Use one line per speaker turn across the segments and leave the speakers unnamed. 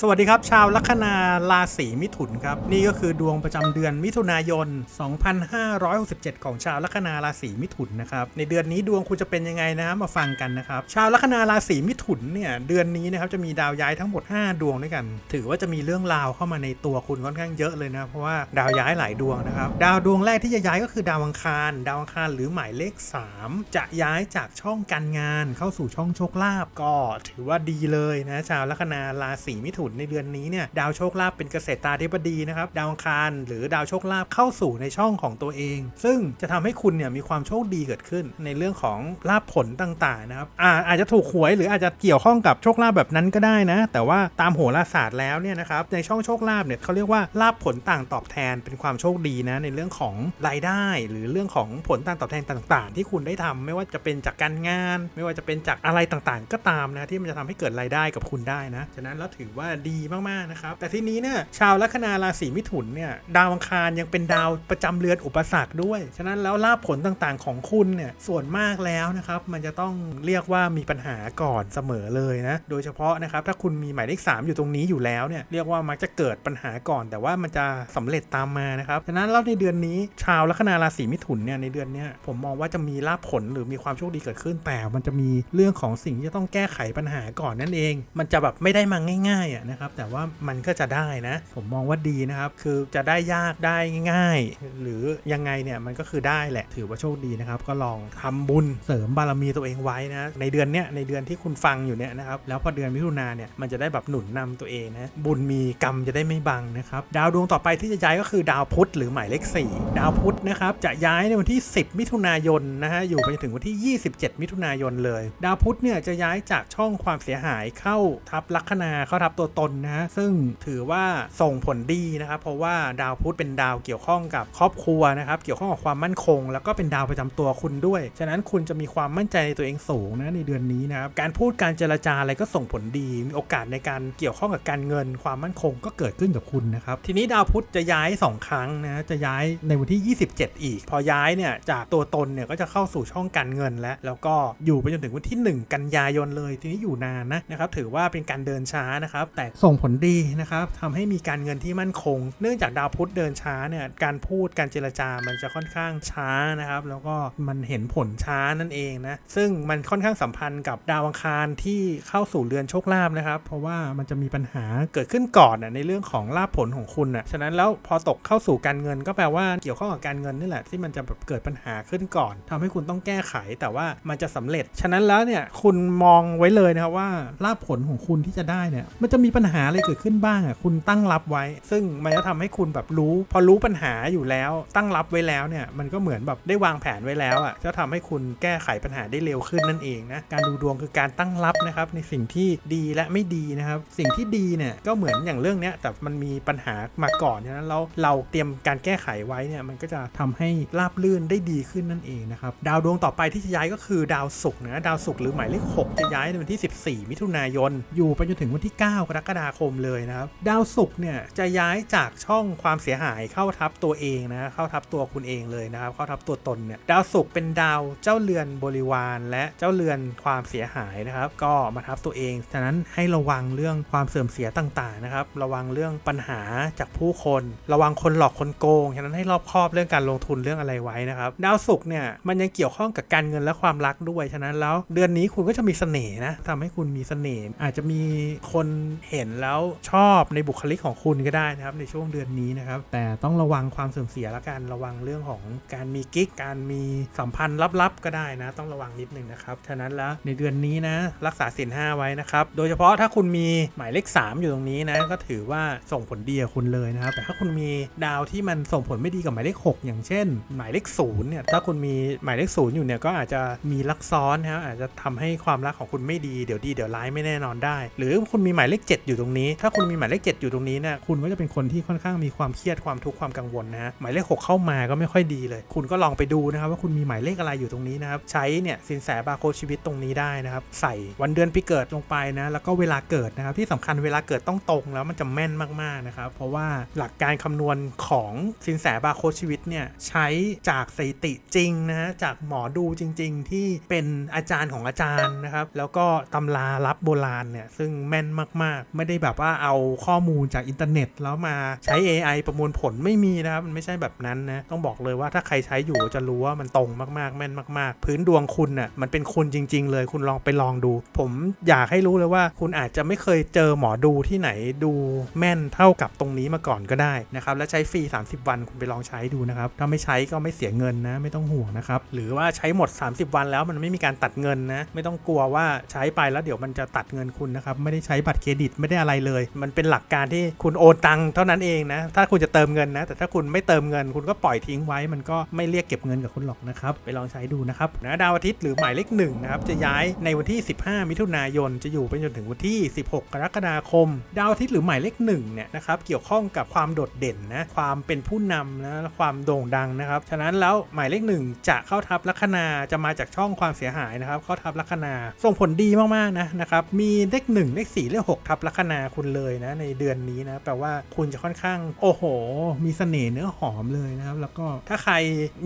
สวัสดีครับ ชาวลัคนาราศีมิถุนครับ นี่ก็คือดวงประจำเดือนมิถุนายน 2567 ของชาวลัคนาราศีมิถุนนะครับในเดือนนี้ดวงคุณจะเป็นยังไงนะมาฟังกันนะครับ ชาวลัคนาราศีมิถุนเนี่ยเดือนนี้นะครับจะมีดาวย้ายทั้งหมด 5 ดวงด้วยกัน ถือว่าจะมีเรื่องราวเข้ามาในตัวคุณค่อนข้างเยอะเลยนะเพราะว่าดาวย้ายหลายดวงนะครับดาวดวงแรกที่จะย้ายก็คือดาวอังคาร ดาวอังคารหรือหมายเลข 3 จะย้ายจากช่องการงานเข้าสู่ช่องโชคลาภก็ถือว่าดีเลยนะชาวลัคนาราศีมิถุนในเดือนนี้เนี่ยดาวโชคลาภเป็นเกษตราธิบดีนะครับดาวอังคาร หรือดาวโชคลาภเข้าสู่ในช่องของตัวเอง ซึ่งจะทำให้คุณเนี่ยมีความโชคดีเกิดขึ้นในเรื่องของลาภผลต่างๆนะครับอาอาจจะถูกหวยหรืออาจจะเกี่ยวข้องกับโชคลาภแบบนั้นก็ได้นะ แต่ว่าตามโหราศาสตร์แล้วเนี่ยนะครับในช่องโชคลาภเนี่ยเขาเรียกว่าลาภผลต่างตอบแทนเป็นความโชคดีนะในเรื่องของรายได้หรือเรื่องของผลต่างตอบแทนต่าง ๆ ที่คุณได้ทำไม่ว่าจะเป็นจากการงาน ไม่ว่าจะเป็นจากอะไรต่างๆ ก็ตามนะที่มันจะทำให้เกิดรายได้กับคุณได้นะฉะนั้นแล้วถือว่าดีมากๆนะครับแต่ทีนี้เนี่ยชาวลัคนาราศีมิถุนเนี่ยดาวอังคารยังเป็นดาวประจำเรือนอุปสรรคด้วย ฉะนั้นแล้วลาภผลต่างๆของคุณเนี่ยส่วนมากแล้วนะครับมันจะต้องเรียกว่ามีปัญหาก่อนเสมอเลยนะโดยเฉพาะนะครับถ้าคุณมีหมายเลข3อยู่ตรงนี้อยู่แล้วเนี่ยเรียกว่ามักจะเกิดปัญหาก่อน แต่ว่ามันจะสำเร็จตามมานะครับฉะนั้นแล้วในเดือนนี้ชาวลัคนาราศีมิถุนเนี่ยในเดือนนี้ผมมองว่าจะมีลาภผลหรือมีความโชคดีเกิดขึ้นแต่มันจะมีเรื่องของสิ่งที่จะต้องแก้ไขปัญหาก่อนนั่นเอง มันจะแบบไม่ได้มาง่ายๆอะนะครับแต่ว่ามันก็จะได้นะ ผมมองว่าดีนะครับ คือจะได้ยากได้ง่าย หรือยังไงเนี่ยมันก็คือได้แหละถือว่าโชคดีนะครับ ก็ลองทำบุญเสริมบารมีตัวเองไว้นะในเดือนเนี้ยในเดือนที่คุณฟังอยู่เนี่ยนะครับแล้วพอเดือนมิถุนาเนี่ยมันจะได้แบบหนุนนำตัวเองนะบุญมีกรรมจะได้ไม่บังนะครับดาวดวงต่อไปที่จะย้ายก็คือดาวพุธหรือหมายเลข 4 ดาวพุธนะครับจะย้ายในวันที่ 10 มิถุนายนนะฮะอยู่ไปจนถึงวันที่ 27 มิถุนายนเลย ดาวพุธเนี่ยจะย้ายจากช่องความเสียหายเข้าทับลัคนาเข้าทับตัวตนนะ ซึ่งถือว่าส่งผลดีนะครับ เพราะว่าดาวพุธเป็นดาวเกี่ยวข้องกับครอบครัวนะครับ เกี่ยวข้องกับความมั่นคง แล้วก็เป็นดาวประจำตัวคุณด้วย ฉะนั้นคุณจะมีความมั่นใจในตัวเองสูงนะในเดือนนี้นะครับ การพูดการเจรจาอะไรก็ส่งผลดี มีโอกาสในการเกี่ยวข้องกับการเงิน ความมั่นคงก็เกิดขึ้นกับคุณนะครับ ทีนี้ดาวพุธจะย้าย 2 ครั้งนะ จะย้ายในวันที่ 27 อีก พอย้ายเนี่ยจากตัวตนเนี่ยก็จะเข้าสู่ช่องการเงินแล้ว แล้วก็อยู่ไปจนถึงวันที่ 1 กันยายนเลย ทีนี้อยู่นานนะนะครับ ถือว่าเป็นการเดินช้านะครับแต่ส่งผลดีนะครับทำให้มีการเงินที่มั่นคง เนื่องจากดาวพุธเดินช้าเนี่ยการพูดการเจรจามันจะค่อนข้างช้านะครับ แล้วก็มันเห็นผลช้านั่นเองนะซึ่งมันค่อนข้างสัมพันธ์กับดาวอังคารที่เข้าสู่เรือนโชคลาภนะครับ เพราะว่ามันจะมีปัญหาเกิดขึ้นก่อนนะในเรื่องของลาภผลของคุณนะฉะนั้นแล้วพอตกเข้าสู่การเงินก็แปลว่าเกี่ยวข้องกับการเงินนี่แหละที่มันจะแบบเกิดปัญหาขึ้นก่อนทำให้คุณต้องแก้ไขแต่ว่ามันจะสำเร็จ ฉะนั้นแล้วเนี่ยคุณมองไว้เลยนะครับว่าลาภผลของคุณที่จะได้เนี่ยมันจะมีปัญหาอะไรเกิดขึ้นบ้างอะคุณตั้งรับไว้ ซึ่งมันจะทำให้คุณแบบรู้ พอรู้ปัญหาอยู่แล้ว ตั้งรับไว้แล้วเนี่ยมันก็เหมือนแบบได้วางแผนไว้แล้วอะจะทำให้คุณแก้ไขปัญหาได้เร็วขึ้นนั่นเองนะการดูดวงคือการตั้งรับนะครับในสิ่งที่ดีและไม่ดีนะครับ สิ่งที่ดีเนี่ยก็เหมือนอย่างเรื่องเนี้ยแต่มันมีปัญหามาก่อนฉะนั้นเราเราเตรียมการแก้ไขไว้เนี่ยมันก็จะทำให้ราบลื่นได้ดีขึ้นนั่นเองนะครับดาวดวงต่อไปที่จะย้ายก็คือดาวศุกร์นะดาวศุกร์หรือหมายเลข6จะย้ายในวันที่ 14 มิถุนายน อยู่ไปจนถึงวันที่ 9กรกฎาคมเลยนะครับ ดาวศุกร์เนี่ยจะย้ายจากช่องความเสียหายเข้าทับตัวเองนะเข้าทับตัวคุณเองเลยนะครับ เข้าทับตัวตนเนี่ยดาวศุกร์เป็นดาวเจ้าเรือนบริวาร และเจ้าเรือนความเสียหายนะครับ ก็มาทับตัวเองฉะนั้นให้ระวังเรื่องความเสื่อมเสียต่างๆนะครับ ระวังเรื่องปัญหาจากผู้คน ระวังคนหลอกคนโกงฉะนั้นให้รอบคอบเรื่องการลงทุนเรื่องอะไรไว้นะครับ ดาวศุกร์เนี่ยมันยังเกี่ยวข้องกับการเงินและความรักด้วยฉะนั้นแล้วเดือนนี้คุณก็จะมีเสน่ห์นะทำให้คุณมีเสน่ห์อาจจะมีคนเห็นแล้วชอบในบุคลิกของคุณก็ได้นะครับในช่วงเดือนนี้นะครับ แต่ต้องระวังความเสื่อมเสียและการระวังเรื่องของการมีกิ๊กการมีสัมพันธ์ลับๆก็ได้นะ ต้องระวังนิดนึงนะครับฉะนั้นแล้วในเดือนนี้นะรักษาสินห้าไว้นะครับโดยเฉพาะถ้าคุณมีหมายเลข 3 อยู่ตรงนี้นะก็ถือว่าส่งผลดีกับคุณเลยนะครับ แต่ถ้าคุณมีดาวที่มันส่งผลไม่ดีกับหมายเลข 6 อย่างเช่น หมายเลข0เนี่ยถ้าคุณมีหมายเลขศูนย์อยู่เนี่ยก็อาจจะมีลักซ้อนนะครับอาจจะทำให้ความรักของคุณไม่ดีเดี๋ยวดีเดี๋ยวร้ายไม่แน่นอนได้ หรือคุณมีหมายเลข 7 อยู่ตรงนี้ ถ้าคุณมีหมายเลข 7 อยู่ตรงนี้เนี่ยคุณก็จะเป็นคนที่ค่อนข้างมีความเครียดความทุกข์ความกังวลนะฮะหมายเลข 6 เข้ามาก็ไม่ค่อยดีเลย คุณก็ลองไปดูนะครับว่าคุณมีหมายเลขอะไรอยู่ตรงนี้นะครับใช้เนี่ยสินแสบาโคชีวิตตรงนี้ได้นะครับใส่วันเดือนปีเกิดลงไปนะแล้วก็เวลาเกิดนะครับที่สำคัญเวลาเกิดต้องตรงแล้วมันจะแม่นมากๆนะครับเพราะว่าหลักการคำนวณของสินแสบาโคชีวิตเนี่ยใช้จากสถิติจริงนะฮะจากหมอดูจริง ๆ ที่เป็นอาจารย์ของอาจารย์นะครับแล้วก็ตำรารับโบราณเนี่ยซึ่งแม่นมากๆ ไม่ได้แบบว่าเอาข้อมูลจากอินเทอร์เน็ต แล้วมาใช้ AI ประมวลผลไม่มีนะครับ มันไม่ใช่แบบนั้นนะ ต้องบอกเลยว่าถ้าใครใช้อยู่จะรู้ว่ามันตรงมากๆ แม่นมาก ๆ พื้นดวงคุณน่ะมันเป็นคุณจริง ๆ เลยคุณลองไปลองดู ผมอยากให้รู้เลยว่าคุณอาจจะไม่เคยเจอหมอดูที่ไหนดูแม่นเท่ากับตรงนี้มาก่อนก็ได้นะครับและใช้ฟรี 30 วันคุณไปลองใช้ดูนะครับถ้าไม่ใช้ก็ไม่เสียเงินนะไม่ต้องห่วงนะครับหรือว่าใช้หมด 30 วันแล้วมันไม่มีการตัดเงินนะไม่ต้องกลัวว่าใช้ไปแล้วเดี๋ยวมันจะตัดเงินคุณนะครับไม่ได้ใช้บัตรเครดิตไม่ได้อะไรเลย มันเป็นหลักการที่คุณโอนตังเท่านั้นเองนะ ถ้าคุณจะเติมเงินนะ แต่ถ้าคุณไม่เติมเงิน คุณก็ปล่อยทิ้งไว้ มันก็ไม่เรียกเก็บเงินกับคุณหรอกนะครับ ไปลองใช้ดูนะครับนะดาวอาทิตย์หรือหมายเลขหนึ่งนะครับ จะย้ายในวันที่ 15 มิถุนายน จะอยู่ไปจนถึงวันที่ 16 กรกฎาคม ดาวอาทิตย์หรือหมายเลขหนึ่งเนี่ยนะครับ เกี่ยวข้องกับความโดดเด่นนะ ความเป็นผู้นำนะและความโด่งดังนะครับ ฉะนั้นแล้วหมายเลขหนึ่งจะเข้าทับลัคนา จะมาจากช่องความเสียหายนะครับ เข้าทับลัคนา ส่งผลดีมากๆนะนะครับ มีเลขหนึ่งเลขสี่เลขหกทับลัคนาคุณเลยนะในเดือนนี้นะแปลว่าคุณจะค่อนข้าง โอ้โห มีเสน่ห์เนื้อหอมเลยนะครับ แล้วก็ถ้าใคร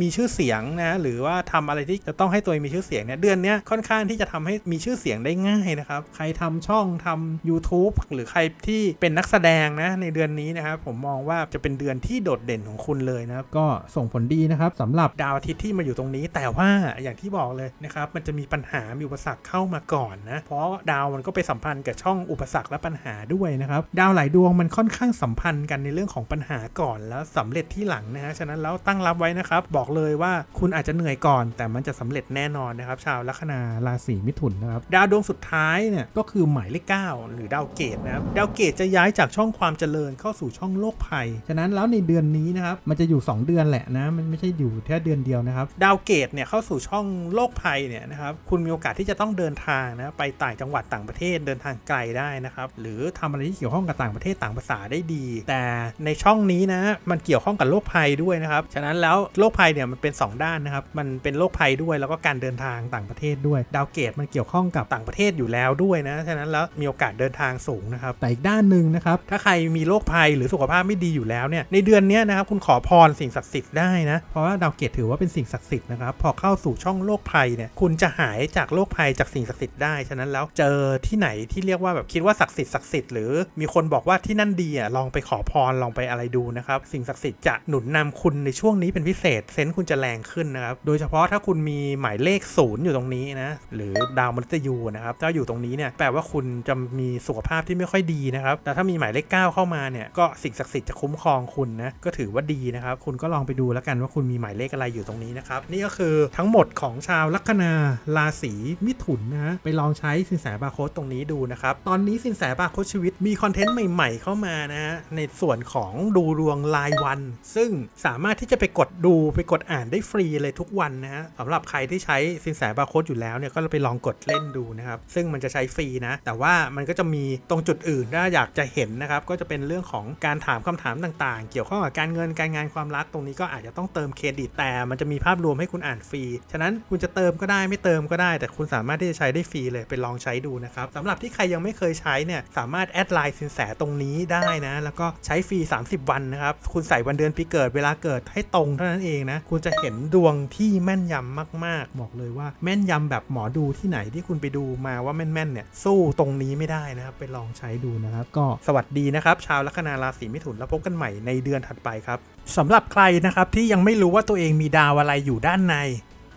มีชื่อเสียงนะ หรือว่าทำอะไรที่จะต้องให้ตัวเองมีชื่อเสียงเนี่ยเดือนนี้ค่อนข้างที่จะทำให้มีชื่อเสียงได้ง่ายนะครับ ใครทำช่องทำ YouTube หรือใครที่เป็นนักแสดงนะในเดือนนี้นะครับผมมองว่าจะเป็นเดือนที่โดดเด่นของคุณเลยนะครับก็ส่งผลดีนะครับสำหรับดาวอาทิตย์ที่มาอยู่ตรงนี้ แต่ว่าอย่างที่บอกเลยนะครับมันจะมีปัญหามีอุปสรรคเข้ามาก่อนนะเพราะดาวมันก็ไปสัมพันธ์กับช่องอุปสรรคและปัญหาด้วยนะครับ ดาวหลายดวงมันค่อนข้างสัมพันธ์กันในเรื่องของปัญหาก่อนแล้วสำเร็จที่หลังนะฮะฉะนั้นแล้วตั้งรับไว้นะครับ บอกเลยว่าคุณอาจจะเหนื่อยก่อน แต่มันจะสำเร็จแน่นอนนะครับ ชาวลัคนาราศีมิถุนนะครับดาวดวงสุดท้ายเนี่ยก็คือหมายเลข9หรือดาวเกตนะครับดาวเกตจะย้ายจากช่องความเจริญเข้าสู่ช่องโลกภัยฉะนั้นแล้วในเดือนนี้นะครับมันจะอยู่ 2 เดือนแหละนะมันไม่ใช่อยู่แค่เดือนเดียวนะครับ ดาวเกตเนี่ยเข้าสู่ช่องโลกภัยเนี่ยนะครับคุณมีโอกาสที่จะต้องเดินทางนะไปต่างจังหวัดต่างประเทศเดินทางไกลได้นะครับหรือทำอะไรที่เกี่ยวข้องกับต่างประเทศต่างภาษาได้ดี แต่ในช่องนี้นะมันเกี่ยวข้องกับโรคภัยด้วยนะครับฉะนั้นแล้วโรคภัยเนี่ยมันเป็น 2 ด้านนะครับมันเป็นโรคภัยด้วยแล้วก็การเดินทางต่างประเทศด้วย ดาวเกตมันเกี่ยวข้องกับต่างประเทศอยู่แล้วด้วยนะฉะนั้นแล้วมีโอกาสเดินทางสูงนะครับแต่อีกด้านหนึ่งนะครับถ้าใครมีโรคภัยหรือสุขภาพไม่ดีอยู่แล้วเนี่ยในเดือนนี้นะครับคุณขอพรสิ่งศักดิ์สิทธิ์ได้นะเพราะว่าดาวเกตถือว่าเป็นสิ่งศักดิ์สิทธิ์นะครับพอเข้าสู่ช่องโรคภัยเนี่ยคุณจะหายจากโรคภัยจากสิ่งศักดิ์สิทธิ์ได้ฉะนั้นแล้วเจอที่ไหนที่เรียกว่าแบบคิดว่าศักดิ์สิทธิ์ศักดิ์สิทธิ์หรือมีคนบอกว่าที่นั่นดีอะลองไปขอพรลองไปอะไรดูนะครับ สิ่งศักดิ์สิทธิ์จะหนุนนำคุณในช่วงนี้เป็นพิเศษเซนส์คุณจะแรงขึ้นนะครับโดยเฉพาะถ้าคุณมีหมายเลขศูนย์อยู่ตรงนี้นะหรือดาวมฤตยูนะครับถ้าอยู่ตรงนี้เนี่ยแปลว่าคุณจะมีสุขภาพที่ไม่ค่อยดีนะครับแต่ถ้ามีหมายเลข 9 เข้ามาเนี่ยก็สิ่งศักดิ์สิทธิ์จะคุ้มครองคุณนะก็ถือว่าดีนะครับคุณก็ลองไปดูแล้วกันว่าคุณมีหมายเลขอะไรอยู่ตรงนี้นะครับนี่ก็คือทั้งหมดของชาวลัคนาราศีมิถุนนะไปลองใช้สินแสบาโค้ดตรงนี้ดูนะครับตอนนี้สินแสบาร์โคดชีวิตมีคอนเทนต์ใหม่ๆ เข้ามานะฮะในส่วนของดูดวงรายวัน ซึ่งสามารถที่จะไปกดดูไปกดอ่านได้ฟรีเลยทุกวันนะฮะสำหรับใครที่ใช้สินแสบาร์โคดอยู่แล้วเนี่ยก็ไปลองกดเล่นดูนะครับ ซึ่งมันจะใช้ฟรีนะ แต่ว่ามันก็จะมีตรงจุดอื่นถ้าอยากจะเห็นนะครับ ก็จะเป็นเรื่องของการถามคำถามต่างๆ เกี่ยวข้องกับการเงินการงานความรักตรงนี้ก็อาจจะต้องเติมเครดิตแต่มันจะมีภาพรวมให้คุณอ่านฟรี ฉะนั้นคุณจะเติมก็ได้ไม่เติมก็ได้ แต่คุณสามารถที่จะใช้ได้ฟรีเลยไปลองใช้ดูนะครับสำหรับที่ใครยังไม่เคยใช้เนี่ยสามารถแอดไลน์สินแสตรงนี้ได้นะ แล้วก็ใช้ฟรี 30 วันนะครับ คุณใส่วันเดือนปีเกิดเวลาเกิดให้ตรงเท่านั้นเองนะ คุณจะเห็นดวงที่แม่นยำมาก ๆ บอกเลยว่าแม่นยำแบบหมอดูที่ไหนที่คุณไปดูมาว่าแม่นๆเนี่ยสู้ตรงนี้ไม่ได้นะครับ ไปลองใช้ดูนะครับ ก็สวัสดีนะครับชาวลัคนาราศีมิถุนแล้วพบกันใหม่ในเดือนถัดไปครับสำหรับใครนะครับที่ยังไม่รู้ว่าตัวเองมีดาวอะไรอยู่ด้านใน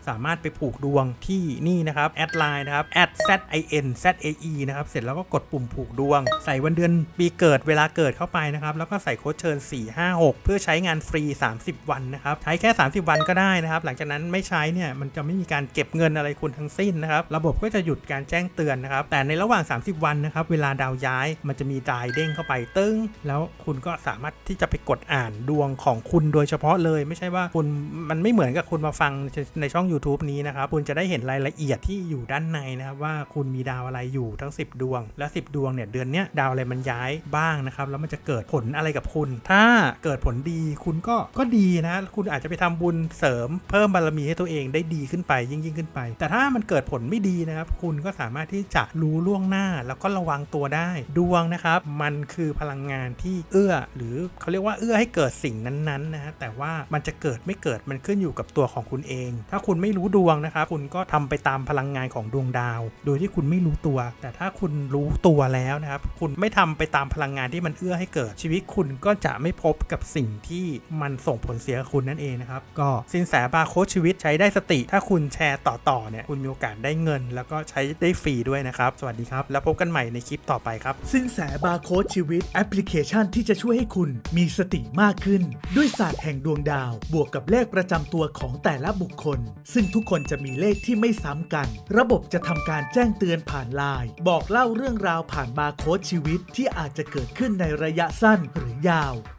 สามารถไปผูกดวงที่นี่นะครับแอดไลน์นะครับ at z i n z a e นะครับ เสร็จแล้วก็กดปุ่มผูกดวง ใส่วันเดือนปีเกิดเวลาเกิดเข้าไปนะครับ แล้วก็ใส่โค้ดเชิญ 456 เพื่อใช้งานฟรี 30 วันนะครับ ใช้แค่ 30 วันก็ได้นะครับ หลังจากนั้นไม่ใช้เนี่ยมันจะไม่มีการเก็บเงินอะไรคุณทั้งสิ้นนะครับ ระบบก็จะหยุดการแจ้งเตือนนะครับ แต่ในระหว่าง 30 วันนะครับ เวลาดาวย้ายมันจะมีดายเด้งเข้าไปตึ้ง แล้วคุณก็สามารถที่จะไปกดอ่านดวงของคุณโดยเฉพาะเลย ไม่ใช่ว่าคุณมันไม่เหมือนกับคุณมาฟังในช่อง YouTube นี้นะครับคุณจะได้เห็นรายละเอียดที่อยู่ด้านในนะครับว่าคุณมีดาวอะไรอยู่ทั้ง 10 ดวง และ 10 ดวงเนี่ยเดือนเนี้ยดาวอะไรมันย้ายบ้างนะครับแล้วมันจะเกิดผลอะไรกับคุณ ถ้าเกิดผลดีคุณก็ก็ดีนะคุณอาจจะไปทำบุญเสริมเพิ่มบารมีให้ตัวเองได้ดีขึ้นไปยิ่งยิ่งขึ้นไป แต่ถ้ามันเกิดผลไม่ดีนะครับ คุณก็สามารถที่จะรู้ล่วงหน้า แล้วก็ระวังตัวได้ดวงนะครับมันคือพลังงานที่เอื้อ หรือเขาเรียกว่าเอื้อให้เกิดสิ่งนั้นๆนะฮะแต่ว่ามันจะเกิดไม่เกิดมันขึ้นอยู่กับตัวของคุณเอง ถ้าคุณไม่รู้ดวงนะครับคุณก็ทำไปตามพลังงานของดวงดาว โดยที่คุณไม่รู้ตัว แต่ถ้าคุณรู้ตัวแล้วนะครับ คุณไม่ทำไปตามพลังงานที่มันเอื้อให้เกิดชีวิตคุณก็จะไม่พบกับสิ่งที่มันส่งผลเสียคุณนั่นเองนะครับ ก็สินแสบาร์โค้ดชีวิตใช้ได้สติ ถ้าคุณแชร์ต่อๆเนี่ยคุณมีโอกาสได้เงิน แล้วก็ใช้ได้ฟรีด้วยนะครับ สวัสดีครับ แล้วพบกันใหม่ในคลิปต่อไปครับ
สินแสบาร์โค้ดชีวิตแอปพลิเคชันที่จะช่วยให้คุณมีสติมากขึ้น ด้วยศาสตร์แห่งดวงดาว บวกกับเลขประจำตัวของแต่ละบุคคลซึ่งทุกคนจะมีเลขที่ไม่ซ้ำกัน ระบบจะทำการแจ้งเตือนผ่านไลน์บอกเล่าเรื่องราวผ่านบาร์โค้ดชีวิตที่อาจจะเกิดขึ้นในระยะสั้นหรือยาว